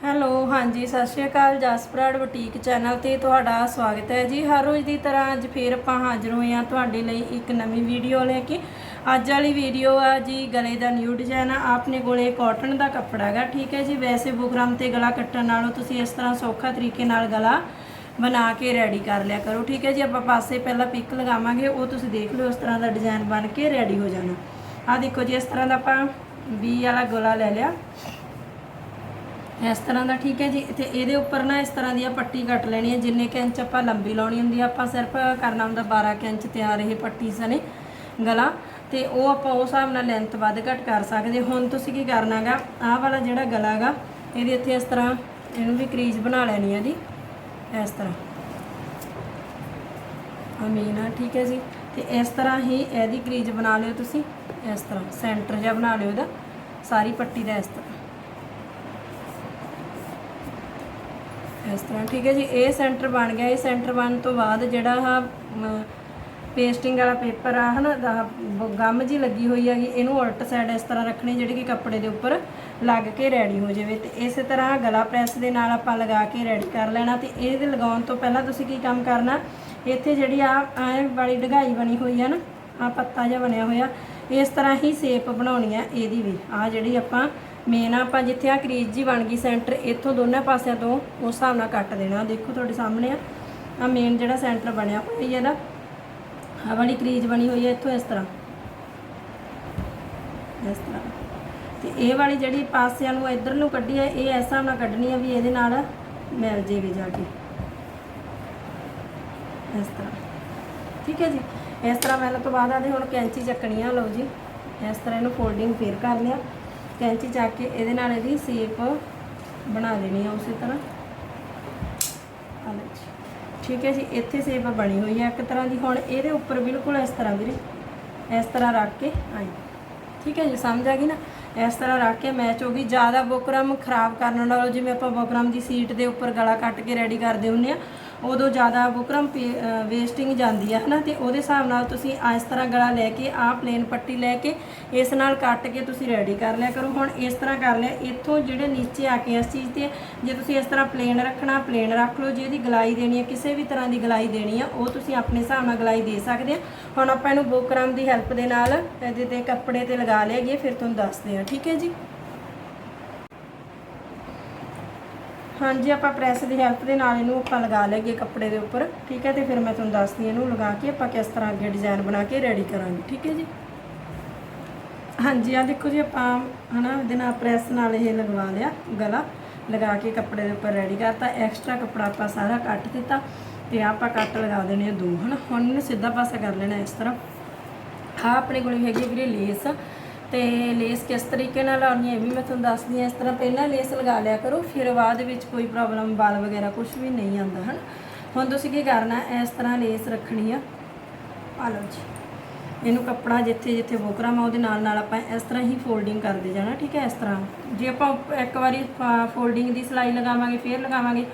Hello, ਹਾਂਜੀ, ਸਤਿ ਸ਼੍ਰੀ ਅਕਾਲ ਜਸਪਰਾੜ boutique channel ਤੇ ਤੁਹਾਡਾ ਸਵਾਗਤ ਹੈ ਜੀ। ਹਰ ਰੋਜ਼ ਦੀ ਤਰ੍ਹਾਂ ਅੱਜ ਫੇਰ ਆਪਾਂ ਹਾਜ਼ਰ ਹੋਏ ਹਾਂ ਤੁਹਾਡੇ ਲਈ ਇੱਕ ਨਵੀਂ ਵੀਡੀਓ ਲੈ ਕੇ। ਅੱਜ ਵਾਲੀ ਵੀਡੀਓ ਆ ਜੀ, ਗਲੇ ਦਾ ਨਿਊ ਡਿਜ਼ਾਈਨ ਆ। ਆਪਣੇ ਕੋਲੇ ਕਾਟਨ ਦਾ ਕੱਪੜਾ ਹੈਗਾ, ਠੀਕ ਹੈ ਜੀ। ਵੈਸੇ ਬੁਕਰਮ ਤੇ ਗਲਾ ਕੱਟਣ ਨਾਲੋਂ ਤੁਸੀਂ ਇਸ ਤਰ੍ਹਾਂ ਸੌਖਾ ਤਰੀਕੇ ਨਾਲ ਗਲਾ ਬਣਾ ਕੇ ਰੈਡੀ ਕਰ ਲਿਆ ਕਰੋ, ਠੀਕ ਹੈ ਜੀ। ਆਪਾਂ ਪਾਸੇ ਪਹਿਲਾਂ ਪਿੱਕ ਲਗਾਵਾਂਗੇ, ਉਹ ਤੁਸੀਂ ਦੇਖ ਲਿਓ ਇਸ ਤਰ੍ਹਾਂ ਦਾ ਡਿਜ਼ਾਈਨ ਬਣ ਕੇ ਰੈਡੀ ਹੋ ਜਾਣਾ। ਆ ਦੇਖੋ ਜੀ, ਇਸ ਤਰ੍ਹਾਂ ਦਾ ਆਪਾਂ ਵੀ ਵਾਲਾ ਗਲਾ ਲੈ ਲਿਆ। ਇਸ ਤਰ੍ਹਾਂ ਦਾ ਠੀਕ ਹੈ ਜੀ। ਤੇ ਇਹਦੇ ਉੱਪਰ ਨਾ ਇਸ ਤਰ੍ਹਾਂ ਦੀ ਆ ਪੱਟੀ ਕੱਟ ਲੈਣੀ ਹੈ। ਜਿੰਨੇ ਕੁ ਇੰਚ ਆਪਾਂ ਲੰਬੀ ਲਾਉਣੀ ਹੁੰਦੀ ਆ, ਆਪਾਂ ਸਿਰਫ ਕਰਨਾ ਹੁੰਦਾ 12 ਕੁ ਇੰਚ ਤਿਆਰ ਇਹ ਪੱਟੀ ਸਣੇ ਗਲਾ। ਤੇ ਉਹ ਆਪਾਂ ਉਸ ਹਿਸਾਬ ਨਾਲ ਲੈਂਥ ਵੱਧ ਘੱਟ ਕਰ ਸਕਦੇ। ਹੁਣ ਤੁਸੀਂ ਕੀ ਕਰਨਾਗਾ ਆਹ ਵਾਲਾ ਜਿਹੜਾ ਗਲਾ ਹੈਗਾ ਇਹਦੇ ਇੱਥੇ ਇਸ ਤਰ੍ਹਾਂ ਇਹਨੂੰ ਵੀ ਕਰੀਜ਼ ਬਣਾ ਲੈਣੀ ਹੈ ਜੀ। ਇਸ ਤਰ੍ਹਾਂ। ਅਮੀਨ ਆ, ਠੀਕ ਹੈ ਜੀ। ਤੇ ਇਸ ਤਰ੍ਹਾਂ ਹੀ ਇਹਦੀ ਕਰੀਜ਼ ਬਣਾ ਲਿਓ ਤੁਸੀਂ। ਇਸ ਤਰ੍ਹਾਂ, ਸੈਂਟਰ ਜਿਹਾ ਬਣਾ ਲਿਓ ਇਹਦਾ। ਸਾਰੀ ਪੱਟੀ ਦਾ ਇਸ ਤਰ੍ਹਾਂ। ਇਸ ਤਰ੍ਹਾਂ, ਠੀਕ ਹੈ ਜੀ, ਇਹ ਸੈਂਟਰ ਬਣ ਗਿਆ। ਇਹ ਸੈਂਟਰ ਬਣਨ ਤੋਂ ਬਾਅਦ ਜਿਹੜਾ ਆ ਪੇਸਟਿੰਗ ਵਾਲਾ ਪੇਪਰ ਆ, ਹਨਾ, ਦਾ ਗਮ ਜੀ ਲੱਗੀ ਹੋਈ ਹੈਗੀ, ਇਹਨੂੰ ਉਲਟ ਸਾਈਡ ਇਸ ਤਰ੍ਹਾਂ ਰੱਖਣੀ, ਜਿਹੜੀ ਕਿ ਕੱਪੜੇ ਦੇ ਉੱਪਰ ਲੱਗ ਕੇ ਰੈਡੀ ਹੋ ਜਾਵੇ। ਤੇ ਇਸੇ ਤਰ੍ਹਾਂ ਗਲਾ ਪ੍ਰੈਸ ਦੇ ਨਾਲ ਆਪਾਂ ਲਗਾ ਕੇ ਰੈਡੀ ਕਰ ਲੈਣਾ। ਤੇ ਇਹਦੇ ਲਗਾਉਣ ਤੋਂ ਪਹਿਲਾਂ ਤੁਸੀਂ ਕੀ ਕੰਮ ਕਰਨਾ, ਇੱਥੇ ਜਿਹੜੀ ਆ ਐ ਵਾਲੀ ਢਗਾਈ ਬਣੀ ਹੋਈ ਹੈ ਨਾ ਆ ਪੱਤਾ ਜਿਹਾ ਬਣਿਆ ਹੋਇਆ, ਇਸ ਤਰ੍ਹਾਂ ਹੀ ਸ਼ੇਪ ਬਣਾਉਣੀ ਆ ਇਹਦੀ ਵੀ। ਆ ਜਿਹੜੀ ਆਪਾਂ ਮੇਨ ਆਪਾਂ ਜਿੱਥੇ ਆ ਕਰੀਜ਼ ਜੀ ਬਣ ਗਈ ਸੈਂਟਰ ਇੱਥੋਂ ਦੋਨਾਂ ਪਾਸਿਆਂ ਤੋਂ ਉਸ ਹਿਸਾਬ ਨਾਲ ਕੱਟ ਦੇਣਾ। ਦੇਖੋ ਤੁਹਾਡੇ ਸਾਹਮਣੇ ਆ। ਆ ਮੇਨ ਜਿਹੜਾ ਸੈਂਟਰ ਬਣਿਆ ਹੋਇਆ ਇਹਦਾ ਆ ਵਾਲੀ ਕਰੀਜ਼ ਬਣੀ ਹੋਈ ਹੈ ਇੱਥੋਂ ਇਸ ਤਰ੍ਹਾਂ। ਇਸ ਤਰ੍ਹਾਂ। ਤੇ ਇਹ ਵਾਲੀ ਜਿਹੜੀ ਪਾਸਿਆਂ ਨੂੰ ਇੱਧਰ ਨੂੰ ਕੱਢੀ ਹੈ ਇਹ ਇਸ ਹਿਸਾਬ ਨਾਲ ਕੱਢਣੀ ਹੈ ਵੀ ਇਹਦੇ ਨਾਲ ਮਿਲ ਜੇਵੇ ਜਾ ਕੇ। ਇਸ ਤਰ੍ਹਾਂ। ਠੀਕ ਹੈ ਜੀ? ਇਸ ਤਰ੍ਹਾਂ ਮਿਲਣ ਤੋਂ ਬਾਅਦ ਆਦੇ ਹੁਣ ਕੈਂਚੀ ਚੱਕਣੀ ਆ, ਲਓ ਜੀ। ਇਸ ਤਰ੍ਹਾਂ ਇਹਨੂੰ ਫੋਲਡਿੰਗ ਫੇਰ ਕਰ ਲਿਆ। ਕੈਂਚੀ ਚੱਕ ਕੇ ਇਹਦੇ ਨਾਲ ਇਹਦੀ ਸ਼ੇਪ ਬਣਾ ਦੇਣੀ ਆ ਉਸੇ ਤਰ੍ਹਾਂ। ਜੀ। ਠੀਕ ਹੈ ਜੀ, ਇੱਥੇ ਸ਼ੇਪ ਬਣੀ ਹੋਈ ਹੈ ਇੱਕ ਤਰ੍ਹਾਂ ਦੀ। ਹੁਣ ਇਹਦੇ ਉੱਪਰ ਬਿਲਕੁਲ ਇਸ ਤਰ੍ਹਾਂ ਵੀਰੇ, ਇਸ ਤਰ੍ਹਾਂ ਰੱਖ ਕੇ ਆਈ। ਠੀਕ ਹੈ ਜੀ, ਸਮਝ ਆ ਗਈ ਨਾ? ਇਸ ਤਰ੍ਹਾਂ ਰੱਖ ਕੇ ਮੈਚ ਹੋ ਗਈ। ਜ਼ਿਆਦਾ ਬੁਕਰਮ ਖਰਾਬ ਕਰਨ ਨਾਲੋਂ ਜਿਵੇਂ ਆਪਾਂ ਬੁਕਰਮ ਦੀ ਸੀਟ ਦੇ ਉੱਪਰ ਗਲਾ ਕੱਟ ਕੇ ਰੈਡੀ ਕਰਦੇ ਹੁੰਨੇ ਆ ਉਦੋਂ ਜ਼ਿਆਦਾ ਬੁਕਰਮ ਵੇਸਟਿੰਗ ਜਾਂਦੀ ਆ, ਹਨਾ? ਤੇ ਉਹਦੇ ਹਿਸਾਬ ਨਾਲ ਤੁਸੀਂ ਇਸ ਤਰ੍ਹਾਂ ਗਲਾ ਲੈ ਕੇ ਆਹ ਪਲੇਨ ਪੱਟੀ ਲੈ ਕੇ, ਇਸ ਨਾਲ ਕੱਟ ਕੇ ਤੁਸੀਂ ਰੈਡੀ ਕਰ ਲਿਆ ਕਰੋ। ਹੁਣ ਇਸ ਤਰ੍ਹਾਂ ਕਰ ਲਿਆ, ਇੱਥੋਂ ਜਿਹੜੇ ਨੀਚੇ ਆ ਕੇ ਇਸ ਚੀਜ਼ ਤੇ, ਜੇ ਤੁਸੀਂ ਇਸ ਤਰ੍ਹਾਂ ਪਲੇਨ ਰੱਖਣਾ ਪਲੇਨ ਰੱਖ ਲਓ, ਜੇ ਇਹਦੀ ਗਲਾਈ ਦੇਣੀ ਹੈ ਕਿਸੇ ਵੀ ਤਰ੍ਹਾਂ ਦੀ ਗਲਾਈ ਦੇਣੀ ਆ, ਉਹ ਤੁਸੀਂ ਆਪਣੇ ਹਿਸਾਬ ਨਾਲ ਗਲਾਈ ਦੇ ਸਕਦੇ ਆ। ਹੁਣ ਆਪਾਂ ਇਹਨੂੰ ਬੁਕਰਮ ਦੀ ਹੈਲਪ ਦੇ ਨਾਲ ਇਹਦੇ ਤੇ ਕੱਪੜੇ ਤੇ ਲਗਾ ਲਿਆਈਏ ਫਿਰ ਤੁਹਾਨੂੰ ਦੱਸਦੇ ਆ, ਠੀਕ ਹੈ ਜੀ? ਹਾਂਜੀ, ਆਪਾਂ ਪ੍ਰੈਸ ਦੀ ਹੈਲਪ ਦੇ ਨਾਲ ਇਹਨੂੰ ਆਪਾਂ ਲਗਾ ਲਈਏ ਕੱਪੜੇ ਦੇ ਉੱਪਰ, ਠੀਕ ਹੈ? ਤੇ ਫਿਰ ਮੈਂ ਤੁਹਾਨੂੰ ਦੱਸਦੀ ਇਹਨੂੰ ਲਗਾ ਕੇ ਆਪਾਂ ਕਿਸ ਤਰ੍ਹਾਂ ਅੱਗੇ ਡਿਜ਼ਾਈਨ ਬਣਾ ਕੇ ਰੈਡੀ ਕਰਾਂਗੇ, ਠੀਕ ਹੈ ਜੀ? ਹਾਂਜੀ ਆ ਦੇਖੋ ਜੀ, ਆਪਾਂ ਹਨਾ, ਇਹਦੇ ਨਾਲ ਪ੍ਰੈਸ ਨਾਲ ਇਹ ਲਗਵਾ ਲਿਆ ਗਲਾ, ਲਗਾ ਕੇ ਕੱਪੜੇ ਦੇ ਉੱਪਰ ਰੈਡੀ ਕਰਤਾ। ਐਕਸਟਰਾ ਕੱਪੜਾ ਆਪਾਂ ਸਾਰਾ ਕੱਟ ਦਿੱਤਾ ਤੇ ਆਪਾਂ ਕੱਟ ਲਗਾ ਦੇਣੇ ਆ ਦੋ, ਹਨਾ? ਹੁਣ ਇਹਨੂੰ ਸਿੱਧਾ ਪਾਸਾ ਕਰ ਲੈਣਾ ਇਸ ਤਰ੍ਹਾਂ। ਆ ਆਪਣੇ ਕੋਲ ਹੈਗੀ ਹੈ ਵੀਰੇ ਲੇਸ ਤੇ ਲੇਸ ਕਿਸ ਤਰੀਕੇ ਨਾਲ ਲਾਉਣੀ ਹੈ ਇਹ ਵੀ ਮੈਂ ਤੁਹਾਨੂੰ ਦੱਸਦੀ ਹਾਂ। ਇਸ ਤਰ੍ਹਾਂ ਪਹਿਲਾਂ ਲੇਸ ਲਗਾ ਲਿਆ ਕਰੋ, ਫਿਰ ਬਾਅਦ ਵਿੱਚ ਕੋਈ ਪ੍ਰੋਬਲਮ ਵਾਲ ਵਗੈਰਾ ਕੁਝ ਵੀ ਨਹੀਂ ਆਉਂਦਾ, ਹਨ? ਹੁਣ ਤੁਸੀਂ ਕੀ ਕਰਨਾ, ਇਸ ਤਰ੍ਹਾਂ ਲੇਸ ਰੱਖਣੀ ਆ। ਆ ਲਓ ਜੀ। ਇਹਨੂੰ ਕੱਪੜਾ ਜਿੱਥੇ ਜਿੱਥੇ ਬੋਕਰਮ ਆ ਉਹਦੇ ਨਾਲ ਨਾਲ ਆਪਾਂ ਇਸ ਤਰ੍ਹਾਂ ਹੀ ਫੋਲਡਿੰਗ ਕਰਦੇ ਜਾਣਾ, ਠੀਕ ਹੈ? ਇਸ ਤਰ੍ਹਾਂ। ਜੇ ਆਪਾਂ ਇੱਕ ਵਾਰੀ ਫੋਲਡਿੰਗ ਦੀ ਸਿਲਾਈ ਲਗਾਵਾਂਗੇ, ਫੇਰ ਲਗਾਵਾਂਗੇ,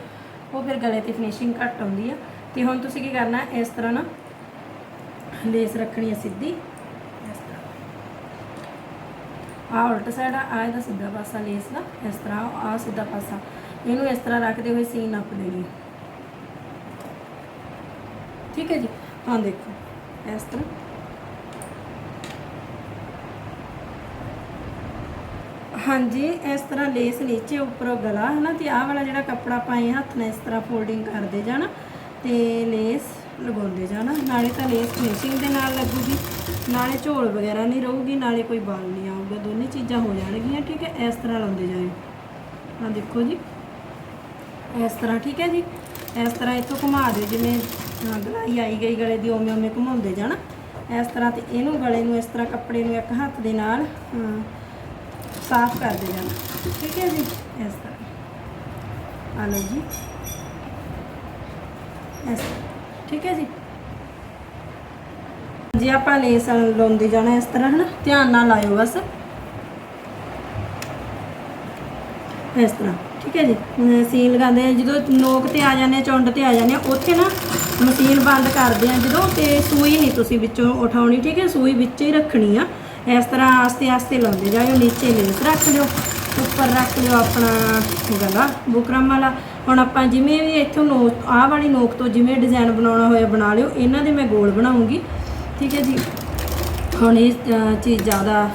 ਉਹ ਫਿਰ ਗਲੇ ਤੇ ਫਿਨਿਸ਼ਿੰਗ ਘੱਟ ਆਉਂਦੀ ਆ। ਤੇ ਹੁਣ ਤੁਸੀਂ ਕੀ ਕਰਨਾ, ਇਸ ਤਰ੍ਹਾਂ ਨਾ ਲੇਸ ਰੱਖਣੀ ਹੈ ਸਿੱਧੀ ਇਸ ਤਰ੍ਹਾਂ ਆ ਉਲਟ ਸਾਈਡ ਆ ਆਹ ਇਹਦਾ ਸਿੱਧਾ ਪਾਸਾ ਲੇਸ ਦਾ, ਇਸ ਤਰ੍ਹਾਂ ਆ ਸਿੱਧਾ ਪਾਸਾ। ਇਹਨੂੰ ਇਸ ਤਰ੍ਹਾਂ ਰੱਖਦੇ ਹੋਏ ਸੀਨ ਨੱਪ ਦੇਣੀ ਠੀਕ ਹੈ ਜੀ? ਹਾਂ ਦੇਖੋ, ਇਸ ਤਰ੍ਹਾਂ। ਹਾਂਜੀ, ਇਸ ਤਰ੍ਹਾਂ ਲੇਸ ਨੀਚੇ ਉੱਪਰੋਂ ਗਲਾ ਹੈ ਨਾ ਤੇ ਆਹ ਵਾਲਾ ਜਿਹੜਾ ਕੱਪੜਾ ਪਾਏ ਹੱਥ ਨਾਲ ਇਸ ਤਰ੍ਹਾਂ ਫੋਲਡਿੰਗ ਕਰਦੇ ਜਾਣਾ, ਤੇ ਲੇਸ ਲਗਾਉਂਦੇ ਜਾਣਾ। ਨਾਲੇ ਤਾਂ ਲੇਸ ਫਿਨਿਸ਼ਿੰਗ ਦੇ ਨਾਲ ਲੱਗੂਗੀ। ਨਾਲੇ ਝੋਲ ਵਗੈਰਾ ਨਹੀਂ ਰਹੂਗੀ ਨਾਲੇ ਕੋਈ ਬਾਲ ਨਹੀਂ ਆਊਗਾ। ਦੋਨੇ ਚੀਜ਼ਾਂ ਹੋ ਜਾਣਗੀਆਂ ਠੀਕ ਹੈ? ਇਸ ਤਰ੍ਹਾਂ ਲਾਉਂਦੇ ਜਾਇਓ। ਆ ਦੇਖੋ ਜੀ। ਇਸ ਤਰ੍ਹਾਂ ਠੀਕ ਹੈ ਜੀ? ਇਸ ਤਰ੍ਹਾਂ ਇੱਥੋਂ ਘੁਮਾ ਦਿਓ ਜਿਵੇਂ ਅਹ, ਗਲਾਈ ਆਈ ਗਈ ਗਲੇ ਦੀ ਉਵੇਂ ਉਵੇਂ ਘੁਮਾਉਂਦੇ ਜਾਣਾ। ਇਸ ਤਰ੍ਹਾਂ ਤੇ ਇਹਨੂੰ ਗਲੇ ਨੂੰ ਇਸ ਤਰ੍ਹਾਂ ਕੱਪੜੇ ਨੂੰ ਇੱਕ ਹੱਥ ਦੇ ਨਾਲ ਸਾਫ਼ ਕਰਦੇ ਜਾਣਾ। ਠੀਕ ਹੈ ਜੀ? ਇਸ ਤਰ੍ਹਾਂ। ਆ ਲਓ ਜੀ। ਇਸ ਤਰ੍ਹਾਂ। ਠੀਕ ਹੈ ਜੀ? ਜੇ ਆਪਾਂ ਲੇਸ ਲਾਉਂਦੇ ਜਾਣਾ ਇਸ ਤਰ੍ਹਾਂ, ਹਨਾ? ਧਿਆਨ ਨਾਲ ਲਾਇਓ ਬਸ। ਇਸ ਤਰ੍ਹਾਂ, ਠੀਕ ਹੈ ਜੀ? ਸੀਨ ਲਗਾਉਂਦੇ ਆ, ਜਦੋਂ ਨੋਕ ਤੇ ਆ ਜਾਂਦੇ ਆ, ਚੁੰਡ ਤੇ ਆ ਜਾਂਦੇ ਆ, ਉੱਥੇ ਨਾ ਮਸ਼ੀਨ ਬੰਦ ਕਰਦੇ ਆ ਜਦੋਂ ਤੇ ਸੂਈ ਨਹੀਂ ਤੁਸੀਂ ਵਿੱਚੋਂ ਉਠਾਉਣੀ, ਠੀਕ ਹੈ? ਸੂਈ ਵਿੱਚ ਹੀ ਰੱਖਣੀ ਆ। ਇਸ ਤਰ੍ਹਾਂ ਆਸਤੇ ਆਸਤੇ ਲਾਉਂਦੇ ਜਾਇਓ, ਨੀਚੇ ਲੇਸ ਰੱਖ ਲਿਓ, ਉੱਪਰ ਰੱਖ ਲਿਓ ਆਪਣਾ ਗਲਾ ਬੁਕਰਮ ਵਾਲਾ। ਹੁਣ ਆਪਾਂ ਜਿਵੇਂ ਵੀ ਇੱਥੋਂ ਨੋਕ ਆਹ ਵਾਲੀ ਨੋਕ ਤੋਂ ਜਿਵੇਂ ਡਿਜ਼ਾਈਨ ਬਣਾਉਣਾ ਹੋਇਆ ਬਣਾ ਲਿਓ, ਇਹਨਾਂ ਦੇ ਮੈਂ ਗੋਲ ਬਣਾਉਂਗੀ। ਠੀਕ ਹੈ ਜੀ? ਹੁਣ ਇਹ ਚੀਜ਼ ਜ਼ਿਆਦਾ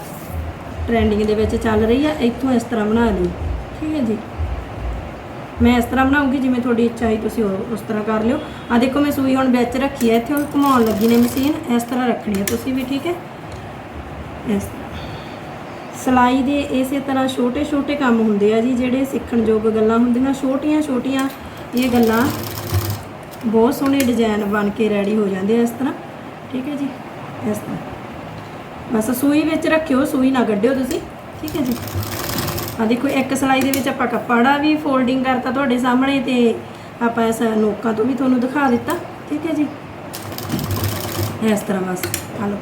ਟ੍ਰੈਂਡਿੰਗ ਦੇ ਵਿੱਚ ਚੱਲ ਰਹੀ ਆ, ਇੱਥੋਂ ਇਸ ਤਰ੍ਹਾਂ ਬਣਾ ਲਿਓ। ਠੀਕ ਹੈ ਜੀ? ਮੈਂ ਇਸ ਤਰ੍ਹਾਂ ਬਣਾਉਂਗੀ, ਜਿਵੇਂ ਤੁਹਾਡੀ ਇੱਛਾ ਹੈ ਤੁਸੀਂ ਉਹ- ਉਸ ਤਰ੍ਹਾਂ ਕਰ ਲਿਓ। ਆ ਦੇਖੋ ਮੈਂ ਸੂਈ ਹੁਣ ਵਿੱਚ ਰੱਖੀ ਹੈ ਇੱਥੇ ਉਹ ਘੁਮਾਉਣ ਲੱਗੀ ਨੇ ਮਸ਼ੀਨ, ਇਸ ਤਰ੍ਹਾਂ ਰੱਖਣੀ ਹੈ ਤੁਸੀਂ ਵੀ, ਠੀਕ ਹੈ? ਇਸ ਸਿਲਾਈ ਦੇ ਇਸੇ ਤਰ੍ਹਾਂ ਛੋਟੇ ਛੋਟੇ ਕੰਮ ਹੁੰਦੇ ਆ ਜੀ, ਜਿਹੜੇ ਸਿੱਖਣ ਯੋਗ ਗੱਲਾਂ ਹੁੰਦੀਆਂ। ਛੋਟੀਆਂ ਛੋਟੀਆਂ ਇਹ ਗੱਲਾਂ ਬਹੁਤ ਸੋਹਣੇ ਡਿਜ਼ਾਈਨ ਬਣ ਕੇ ਰੈਡੀ ਹੋ ਜਾਂਦੇ ਆ ਇਸ ਤਰ੍ਹਾਂ। ਠੀਕ ਹੈ ਜੀ? ਇਸ ਤਰ੍ਹਾਂ। ਬਸ ਸੂਈ ਵਿੱਚ ਰੱਖਿਓ, ਸੂਈ ਨਾ ਕੱਢਿਓ ਤੁਸੀਂ। ਠੀਕ ਹੈ ਜੀ? ਆ ਦੇਖੋ, ਇੱਕ ਸਿਲਾਈ ਦੇ ਵਿੱਚ ਆਪਾਂ ਕੱਪੜਾ ਵੀ ਫੋਲਡਿੰਗ ਕਰਤਾ ਤੁਹਾਡੇ ਸਾਹਮਣੇ ਤੇ ਆਪਾਂ ਇਸ ਨੋਕਾਂ ਤੋਂ ਵੀ ਤੁਹਾਨੂੰ ਦਿਖਾ ਦਿੱਤਾ। ਠੀਕ ਹੈ ਜੀ? ਇਸ ਤਰ੍ਹਾਂ ਬਸ। ਆ ਲਓ।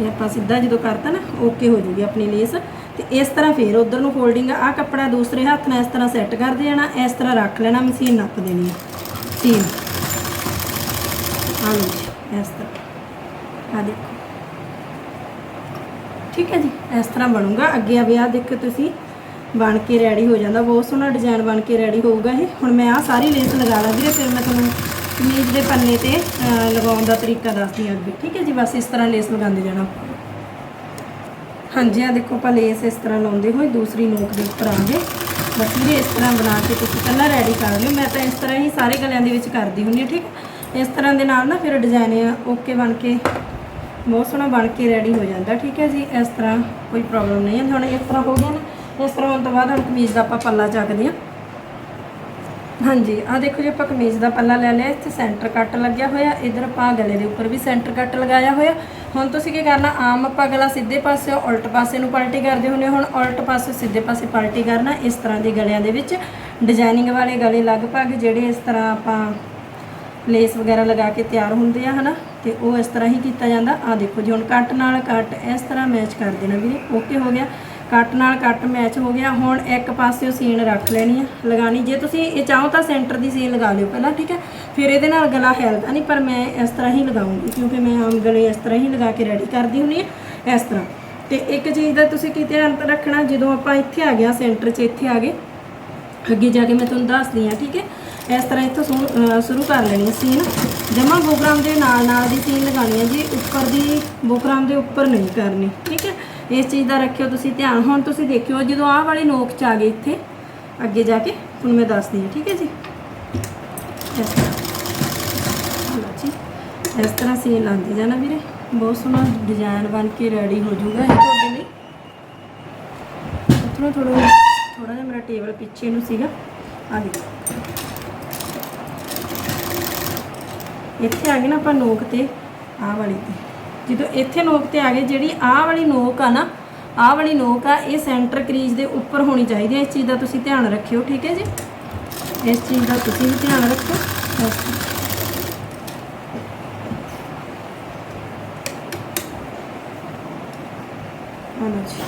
ਇਹ ਆਪਾਂ ਸਿੱਧਾ ਜਦੋਂ ਕਰਤਾ ਨਾ ਓਕੇ ਹੋ ਜੂਗੀ ਆਪਣੀ ਲੇਸ ਤੇ ਇਸ ਤਰ੍ਹਾਂ ਫੇਰ ਉਧਰ ਨੂੰ ਫੋਲਡਿੰਗ ਆ ਕੱਪੜਾ ਦੂਸਰੇ ਹੱਥ ਨਾਲ ਇਸ ਤਰ੍ਹਾਂ ਸੈੱਟ ਕਰ ਦੇਣਾ ਇਸ ਤਰ੍ਹਾਂ ਰੱਖ ਲੈਣਾ ਮਸ਼ੀਨ ਨੱਪ ਦੇਣੀ ਹੈ ਸੀਨ ਆ ਲਓ ਜੀ, ਇਸ ਤਰ੍ਹਾਂ। ਆ ਦੇਖੋ। ਠੀਕ ਹੈ ਜੀ ਇਸ ਤਰ੍ਹਾਂ ਬਣੂਗਾ। ਅੱਗੇ ਆ ਵਿਆਹ ਦੇਖੋ ਤੁਸੀਂ ਬਣ ਕੇ ਰੈਡੀ ਹੋ ਜਾਂਦਾ। ਬਹੁਤ ਸੋਹਣਾ ਡਿਜ਼ਾਈਨ ਬਣ ਕੇ ਰੈਡੀ ਹੋਊਗਾ ਇਹ। ਹੁਣ ਮੈਂ ਆ ਸਾਰੀ ਲੇਸ ਲਗਾ ਲਾ ਵੀਰੇ ਫਿਰ ਮੈਂ ਤੁਹਾਨੂੰ ਕਮੀਜ਼ ਦੇ ਪੰਨੇ ਤੇ ਲਗਾਉਣ ਦਾ ਤਰੀਕਾ ਦੱਸਦੀ ਹਾਂ ਅੱਗੇ। ਠੀਕ ਹੈ ਜੀ, ਬਸ ਇਸ ਤਰ੍ਹਾਂ ਲੇਸ ਲਗਾਉਂਦੇ ਜਾਣਾ ਹਾਂਜੀ ਆ ਦੇਖੋ ਆਪਾਂ ਲੇਸ ਇਸ ਤਰ੍ਹਾਂ ਲਾਉਂਦੇ ਹੋਏ ਦੂਸਰੀ ਨੋਕ ਦੇ ਉੱਪਰ ਆਂਗੇ ਬਸ ਵੀਰੇ, ਇਸ ਤਰ੍ਹਾਂ ਬਣਾ ਕੇ ਤੁਸੀਂ ਪਹਿਲਾਂ ਰੈਡੀ ਕਰ ਲਿਓ। ਮੈਂ ਤਾਂ ਇਸ ਤਰ੍ਹਾਂ ਹੀ ਸਾਰੇ ਗਲਿਆਂ ਦੇ ਵਿੱਚ ਕਰਦੀ ਹੁੰਦੀ ਹਾਂ, ਠੀਕ ਇਸ ਤਰ੍ਹਾਂ ਦੇ ਨਾਲ ਨਾ ਫਿਰ ਡਿਜ਼ਾਈਨ ਓਕੇ ਬਣ ਕੇ, ਬਹੁਤ ਸੋਹਣਾ ਬਣ ਕੇ ਰੈਡੀ ਹੋ ਜਾਂਦਾ, ਠੀਕ ਹੈ ਜੀ। ਇਸ ਤਰ੍ਹਾਂ ਕੋਈ ਪ੍ਰੋਬਲਮ ਨਹੀਂ ਹੈ। ਹੁਣ ਇਸ ਤਰ੍ਹਾਂ ਹੋ ਗਿਆ ਨਾ, ਇਸ ਤਰ੍ਹਾਂ ਹੋਣ ਤੋਂ ਬਾਅਦ ਹੁਣ ਕਮੀਜ਼ ਦਾ ਆਪਾਂ ਪੱਲਾ ਚੱਕਦੇ ਹਾਂ। ਹਾਂਜੀ ਆ ਦੇਖੋ ਜੀ, ਆਪਾਂ ਕਮੀਜ਼ ਦਾ ਪੱਲਾ ਲੈ ਲਿਆ, ਇੱਥੇ ਸੈਂਟਰ ਕੱਟ ਲੱਗਿਆ ਹੋਇਆ, ਇਧਰ ਆਪਾਂ ਗਲੇ ਦੇ ਉੱਪਰ ਵੀ ਸੈਂਟਰ ਕੱਟ ਲਗਾਇਆ ਹੋਇਆ। ਹੁਣ ਤੁਸੀਂ ਕੀ ਕਰਨਾ, ਆਮ ਆਪਾਂ ਗਲਾ ਸਿੱਧੇ ਪਾਸੇ, ਉਲਟ ਪਾਸੇ ਨੂੰ ਪਲਟੀ ਕਰਦੇ ਹੁੰਦੇ ਹੁਣ ਉਲਟ ਪਾਸੇ, ਸਿੱਧੇ ਪਾਸੇ ਪਲਟੀ ਕਰਨਾ, ਇਸ ਤਰ੍ਹਾਂ ਦੇ ਗਲਿਆਂ ਦੇ ਵਿੱਚ ਡਿਜ਼ਾਈਨਿੰਗ ਵਾਲੇ ਗਲੇ ਲਗਭਗ ਜਿਹੜੇ ਇਸ ਤਰ੍ਹਾਂ ਆਪਾਂ ਲੇਸ ਵਗੈਰਾ ਲਗਾ ਕੇ ਤਿਆਰ ਹੁੰਦੇ ਆ, ਹਨਾ? ਤੇ ਉਹ ਇਸ ਤਰ੍ਹਾਂ ਹੀ ਕੀਤਾ ਜਾਂਦਾ। ਆ ਦੇਖੋ ਜੀ, ਹੁਣ ਕੱਟ ਨਾਲ ਕੱਟ ਇਸ ਤਰ੍ਹਾਂ ਮੈਚ ਕਰ ਦੇਣਾ ਵੀਰੇ। ਓਕੇ ਹੋ ਗਿਆ। ਕੱਟ ਨਾਲ ਕੱਟ ਮੈਚ ਹੋ ਗਿਆ। ਹੁਣ ਇੱਕ ਪਾਸਿਓ ਸੀਨ ਰੱਖ ਲੈਣੀ ਆ ਲਗਾਣੀ ਜੇ ਤੁਸੀਂ ਇਹ ਚਾਹੋ ਤਾਂ ਸੈਂਟਰ ਦੀ ਸੀਨ ਲਗਾ ਲਿਓ ਪਹਿਲਾਂ, ਠੀਕ ਹੈ? ਫਿਰ ਇਹਦੇ ਨਾਲ ਗਲਾ ਹਿਲਦਾ ਨਹੀਂ ਪਰ ਮੈਂ ਇਸ ਤਰ੍ਹਾਂ ਹੀ ਲਗਾਉਂਗੀ, ਕਿਉਂਕਿ ਮੈਂ ਆਮ ਗਲੇ ਇਸ ਤਰ੍ਹਾਂ ਹੀ ਲਗਾ ਕੇ ਰੈਡੀ ਕਰਦੀ ਹੁੰਦੀ ਆ, ਇਸ ਤਰ੍ਹਾਂ। ਤੇ ਇੱਕ ਚੀਜ਼ ਦਾ ਤੁਸੀਂ ਕੀ ਧਿਆਨ ਰੱਖਣਾ, ਜਦੋਂ ਆਪਾਂ ਇੱਥੇ ਆ ਗਿਆ ਸੈਂਟਰ 'ਚ ਇੱਥੇ ਆ ਗਏ, ਅੱਗੇ ਜਾ ਕੇ ਮੈਂ ਤੁਹਾਨੂੰ ਦੱਸਦੀ ਹਾਂ ਠੀਕ ਹੈ? ਇਸ ਤਰ੍ਹਾਂ ਇੱਥੋਂ ਸ਼ੁਰੂ- ਸ਼ੁਰੂ ਕਰ ਲੈਣੀ ਹੈ ਸੀਨ ਜਮਾ ਬੋਕਰਾਮ ਦੇ ਨਾਲ ਨਾਲ ਦੀ ਸੀਨ ਲਗਾਉਣੀ ਹੈ ਜੀ ਉੱਪਰ ਦੀ ਬੋਕਰਾਮ ਦੇ ਉੱਪਰ ਨਹੀਂ ਕਰਨੀ, ਠੀਕ ਹੈ? ਇਸ ਚੀਜ਼ ਦਾ ਰੱਖਿਓ, ਤੁਸੀਂ ਧਿਆਨ। ਹੁਣ ਤੁਸੀਂ ਦੇਖਿਓ, ਜਦੋਂ ਆਹ ਵਾਲੇ ਨੋਕ ਚ ਆ ਗਏ ਇੱਥੇ, ਅੱਗੇ ਜਾ ਕੇ ਤੁਹਾਨੂੰ ਮੈਂ ਦੱਸਦੀ ਹਾਂ, ਠੀਕ ਹੈ ਜੀ? ਇਸ ਤਰ੍ਹਾਂ। ਲਓ ਜੀ, ਇਸ ਤਰ੍ਹਾਂ ਸੀਨ ਲਾਉਂਦੇ ਜਾਣਾ ਵੀਰੇ। ਬਹੁਤ ਸੋਹਣਾ ਡਿਜ਼ਾਈਨ ਬਣ ਕੇ ਰੈਡੀ ਹੋ ਜਾਊਗਾ ਇਹ ਤੁਹਾਡੇ ਲਈ। ਥੋੜਾ ਥੋੜਾ ਥੋੜਾ ਜਿਹਾ ਮੇਰਾ ਟੇਬਲ ਪਿੱਛੇ ਨੂੰ ਸੀਗਾ। ਆ ਦੇਖੋ ਇੱਥੇ ਆ ਗਏ ਨਾ ਆਪਾਂ ਨੋਕ ਤੇ, ਆਹ ਵਾਲੀ ਤੇ। ਜਦੋਂ ਇੱਥੇ ਨੋਕ ਤੇ ਆ ਗਏ, ਜਿਹੜੀ ਆਹ ਵਾਲੀ ਨੋਕ ਆ ਨਾ, ਆਹ ਵਾਲੀ ਨੋਕ ਆ, ਇਹ ਸੈਂਟਰ ਕਰੀਜ਼ ਦੇ ਉੱਪਰ ਹੋਣੀ ਚਾਹੀਦੀ ਹੈ ਇਸ ਚੀਜ਼ ਦਾ ਤੁਸੀਂ ਧਿਆਨ ਰੱਖਿਓ, ਠੀਕ ਹੈ ਜੀ? ਇਸ ਚੀਜ਼ ਦਾ ਤੁਸੀਂ ਵੀ ਧਿਆਨ ਰੱਖੋ ਬਸ। ਜੀ।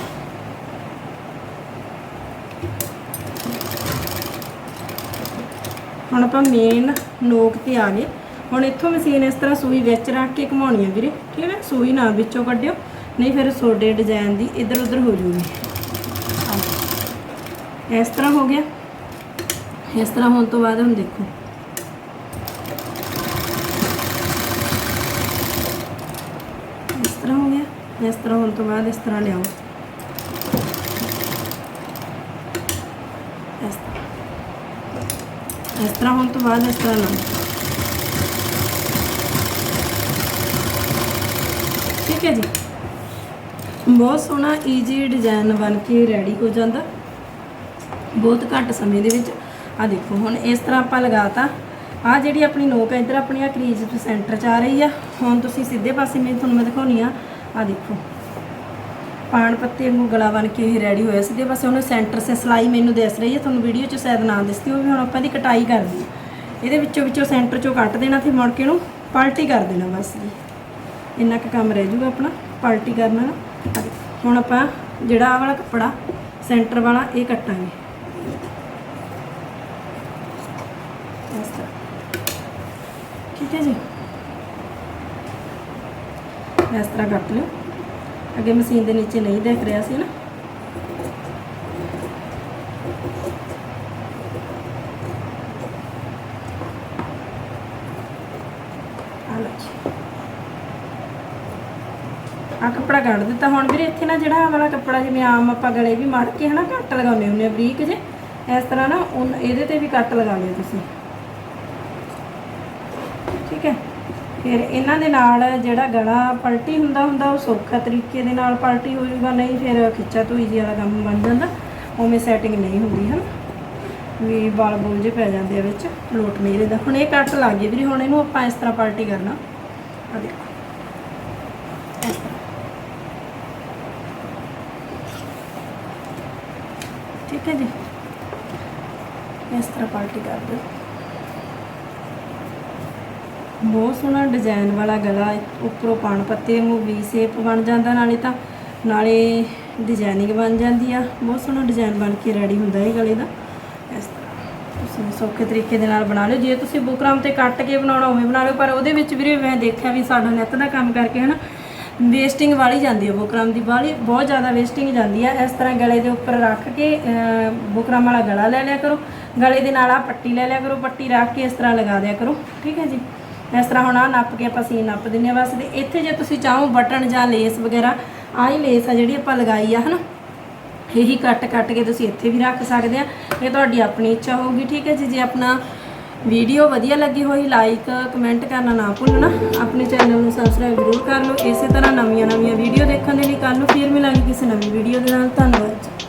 ਹੁਣ ਆਪਾਂ ਮੇਨ ਨੋਕ ਤੇ ਆ ਗਏ। ਹੁਣ ਇੱਥੋਂ ਮਸ਼ੀਨ ਇਸ ਤਰ੍ਹਾਂ ਸੂਈ ਵਿੱਚ ਰੱਖ ਕੇ ਘੁਮਾਉਣੀ ਹੈ ਵੀਰੇ, ਠੀਕ ਹੈ ਸੂਈ ਨਾ ਵਿੱਚੋਂ ਕੱਢਿਓ, ਨਹੀਂ ਫਿਰ ਸੋਡੇ ਡਿਜ਼ਾਈਨ ਦੀ ਇੱਧਰ ਉੱਧਰ ਹੋ ਜੂਗੀ। ਇਸ ਤਰ੍ਹਾਂ ਹੋ ਗਿਆ। ਇਸ ਤਰ੍ਹਾਂ ਹੋਣ ਤੋਂ ਬਾਅਦ ਹੁਣ ਦੇਖੋ। ਇਸ ਤਰ੍ਹਾਂ ਹੋ ਗਿਆ। ਇਸ ਤਰ੍ਹਾਂ ਹੋਣ ਤੋਂ ਬਾਅਦ ਇਸ ਤਰ੍ਹਾਂ ਲਿਆਓ। ਇਸ ਤਰ੍ਹਾਂ। ਇਸ ਤਰ੍ਹਾਂ ਹੋਣ ਤੋਂ ਬਾਅਦ ਇਸ ਤਰ੍ਹਾਂ ਲਾਓ। ਠੀਕ ਹੈ ਜੀ। ਬਹੁਤ ਸੋਹਣਾ ਈਜੀ ਡਿਜ਼ਾਈਨ ਬਣ ਕੇ ਰੈਡੀ ਹੋ ਜਾਂਦਾ। ਬਹੁਤ ਘੱਟ ਸਮੇਂ ਦੇ ਵਿੱਚ। ਆ ਦੇਖੋ, ਹੁਣ ਇਸ ਤਰ੍ਹਾਂ ਆਪਾਂ ਲਗਾਤਾ। ਆ ਜਿਹੜੀ ਆਪਣੀ ਨੋਕ ਹੈ ਇੱਧਰ ਆਪਣੀ ਆ ਕਰੀਜ਼ ਤੋਂ ਸੈਂਟਰ 'ਚ ਆ ਰਹੀ ਆ। ਹੁਣ ਤੁਸੀਂ ਸਿੱਧੇ ਪਾਸੇ ਮੈਂ ਤੁਹਾਨੂੰ ਮੈਂ ਦਿਖਾਉਣੀ ਆ। ਆ ਦੇਖੋ। ਪਾਣ ਪੱਤੇ ਨੂੰ ਗਲਾ ਬਣ ਕੇ ਇਹ ਰੈਡੀ ਹੋਇਆ। ਸਿੱਧੇ ਪਾਸੇ ਉਹਨੂੰ ਸੈਂਟਰ ਸੇ ਸਲਾਈ ਮੈਨੂੰ ਦਿਸ ਰਹੀ ਹੈ ਤੁਹਾਨੂੰ ਵੀਡੀਓ 'ਚ ਸ਼ਾਇਦ ਨਾ ਦਿਸਦੀ ਹੋਵੇ, ਹੁਣ ਆਪਾਂ ਦੀ ਕਟਾਈ ਕਰਦੀ ਹਾਂ। ਇਹਦੇ ਵਿੱਚੋਂ ਵਿੱਚੋਂ ਸੈਂਟਰ 'ਚੋਂ ਕੱਟ ਦੇਣਾ ਤੇ ਮੁੜ ਕੇ ਇਹਨੂੰ ਪਲਟੀ ਕਰ ਦੇਣਾ ਬਸ ਜੀ। ਇੰਨਾ ਕੁ ਕੰਮ ਰਹਿ ਜੂਗਾ ਆਪਣਾ ਪਲਟੀ ਕਰਨਾ ਨਾ ਹੁਣ ਆਪਾਂ ਜਿਹੜਾ ਆਹ ਵਾਲਾ ਕੱਪੜਾ, ਸੈਂਟਰ ਵਾਲਾ, ਇਹ ਕੱਟਾਂਗੇ। ਇਸ ਤਰ੍ਹਾਂ ਠੀਕ ਹੈ ਜੀ? ਇਸ ਤਰ੍ਹਾਂ ਕੱਟ ਲਿਓ। ਅੱਗੇ ਮਸ਼ੀਨ ਦੇ ਨੀਚੇ ਨਹੀਂ ਦੇਖ ਰਿਹਾ ਸੀ ਨਾ। ਆ ਕੱਪੜਾ ਕੱਢ ਦਿੱਤਾ। ਹੁਣ ਵੀਰੇ ਇੱਥੇ ਨਾ ਜਿਹੜਾ ਆਹ ਵਾਲਾ ਕੱਪੜਾ ਜਿਵੇਂ ਆਮ ਆਪਾਂ ਗਲੇ ਵੀ ਮੜ ਕੇ ਹਨਾ ਕੱਟ ਲਗਾਉਂਦੇ ਹੁੰਦੇ ਆ, ਬਰੀਕ ਜੇ, ਇਸ ਤਰ੍ਹਾਂ ਨਾ ਉਨ- ਇਹਦੇ ਤੇ ਵੀ ਕੱਟ ਲਗਾ ਲਿਓ ਤੁਸੀਂ। ਠੀਕ ਹੈ? ਫਿਰ ਇਹਨਾਂ ਦੇ ਨਾਲ ਜਿਹੜਾ ਗਲਾ ਪਲਟੀ ਹੁੰਦਾ ਹੁੰਦਾ, ਉਹ ਸੌਖਾ ਤਰੀਕੇ ਦੇ ਨਾਲ ਪਲਟੀ ਹੋ ਜਾਊਗਾ, ਨਹੀਂ ਫਿਰ ਖਿੱਚਾ ਧੂਈ ਜੀ ਵਾਲਾ ਕੰਮ ਬਣ ਜਾਂਦਾ। ਉਵੇਂ ਸੈਟਿੰਗ ਨਹੀਂ ਹੁੰਦੀ, ਹਨ? ਵੀ ਵਾਲ ਬੁਲ ਜੇ ਪੈ ਜਾਂਦੇ ਆ ਵਿੱਚ, ਲੋਟ ਮੇਰੇ ਦਾ ਹੁਣ ਇਹ ਕੱਟ ਲੱਗ ਗਈ ਵੀਰੇ, ਹੁਣ ਇਹਨੂੰ ਆਪਾਂ ਇਸ ਤਰ੍ਹਾਂ ਪਲਟੀ ਕਰਨਾ। ਆ ਦੇਖੋ। ਠੀਕ ਹੈ ਜੀ। ਇਸ ਤਰ੍ਹਾਂ ਪਲਟੀ ਕਰ ਦਿਓ ਬਹੁਤ ਸੋਹਣਾ ਡਿਜ਼ਾਈਨ ਵਾਲਾ ਗਲਾ, ਉੱਪਰੋਂ ਪਾਣ ਪੱਤੇ ਨੂੰ ਵੀ ਸ਼ੇਪ ਬਣ ਜਾਂਦਾ, ਨਾਲੇ ਤਾਂ ਨਾਲੇ ਡਿਜ਼ਾਈਨਿੰਗ ਬਣ ਜਾਂਦੀ ਆ। ਬਹੁਤ ਸੋਹਣਾ ਡਿਜ਼ਾਈਨ ਬਣ ਕੇ ਰੈਡੀ ਹੁੰਦਾ ਇਹ ਗਲੇ ਦਾ। ਇਸ ਤਰ੍ਹਾਂ। ਤੁਸੀਂ ਸੌਖੇ ਤਰੀਕੇ ਦੇ ਨਾਲ ਬਣਾ ਲਿਓ। ਜੇ ਤੁਸੀਂ ਬੁਕਰਮ ਤੇ ਕੱਟ ਕੇ ਬਣਾਉਣਾ, ਉਵੇਂ ਬਣਾ ਲਿਓ। ਪਰ ਉਹਦੇ ਵਿੱਚ ਵੀਰੇ ਮੈਂ ਦੇਖਿਆ ਵੀ ਸਾਡਾ ਨੈਟ ਦਾ ਕੰਮ ਕਰਕੇ ਹਨਾ ਵੇਸਟਿੰਗ ਵਾਲੀ ਜਾਂਦੀ ਹੈ ਬੁਕਰਮ ਦੀ, ਵਾਲੀ ਬਹੁਤ ਜ਼ਿਆਦਾ ਵੇਸਟਿੰਗ ਜਾਂਦੀ ਆ। ਇਸ ਤਰ੍ਹਾਂ ਗਲੇ ਦੇ ਉੱਪਰ ਰੱਖ ਕੇ ਬੁਕਰਮ ਵਾਲਾ ਗਲਾ ਲੈ ਲਿਆ ਕਰੋ। ਗਲੇ ਦੇ ਨਾਲ ਆ ਪੱਟੀ ਲੈ ਲਿਆ ਕਰੋ, ਪੱਟੀ ਰੱਖ ਕੇ ਇਸ ਤਰ੍ਹਾਂ ਲਗਾ ਦਿਆ ਕਰੋ। ਠੀਕ ਹੈ ਜੀ? ਇਸ ਤਰ੍ਹਾਂ ਹੁਣ ਆ ਨੱਪ ਕੇ ਆਪਾਂ ਸੀਨ ਨੱਪ ਦਿੰਨੇ ਆ ਬਸ ਤੇ ਇੱਥੇ ਜੇ ਤੁਸੀਂ ਚਾਹੋ ਬਟਨ ਜਾਂ ਲੇਸ ਵਗੈਰਾ, ਆਹੀ ਲੇਸ ਆ ਜਿਹੜੀ ਆਪਾਂ ਲਗਾਈ ਆ, ਹਨਾ? ਇਹੀ ਕੱਟ ਕੱਟ ਕੇ ਤੁਸੀਂ ਇੱਥੇ ਵੀ ਰੱਖ ਸਕਦੇ ਆ। ਇਹ ਤੁਹਾਡੀ ਆਪਣੀ ਇੱਛਾ ਹੋਊਗੀ, ਠੀਕ ਹੈ ਜੀ? ਜੇ ਆਪਣਾ ਵੀਡੀਓ ਵਧੀਆ ਲੱਗੀ ਹੋਈ ਲਾਈਕ ਕਮੈਂਟ ਕਰਨਾ ਨਾ ਭੁੱਲਣਾ। ਆਪਣੇ ਚੈਨਲ ਨੂੰ ਸਬਸਕ੍ਰਾਈਬ ਜ਼ਰੂਰ ਕਰ ਲਓ। ਇਸੇ ਤਰ੍ਹਾਂ ਨਵੀਆਂ ਨਵੀਆਂ ਵੀਡੀਓ ਦੇਖਣ ਦੇ ਲਈ ਕੱਲ ਨੂੰ ਫਿਰ ਮਿਲਾਂਗੇ ਕਿਸੇ ਨਵੀਂ ਵੀਡੀਓ ਦੇ ਨਾਲ। ਧੰਨਵਾਦ ਜੀ।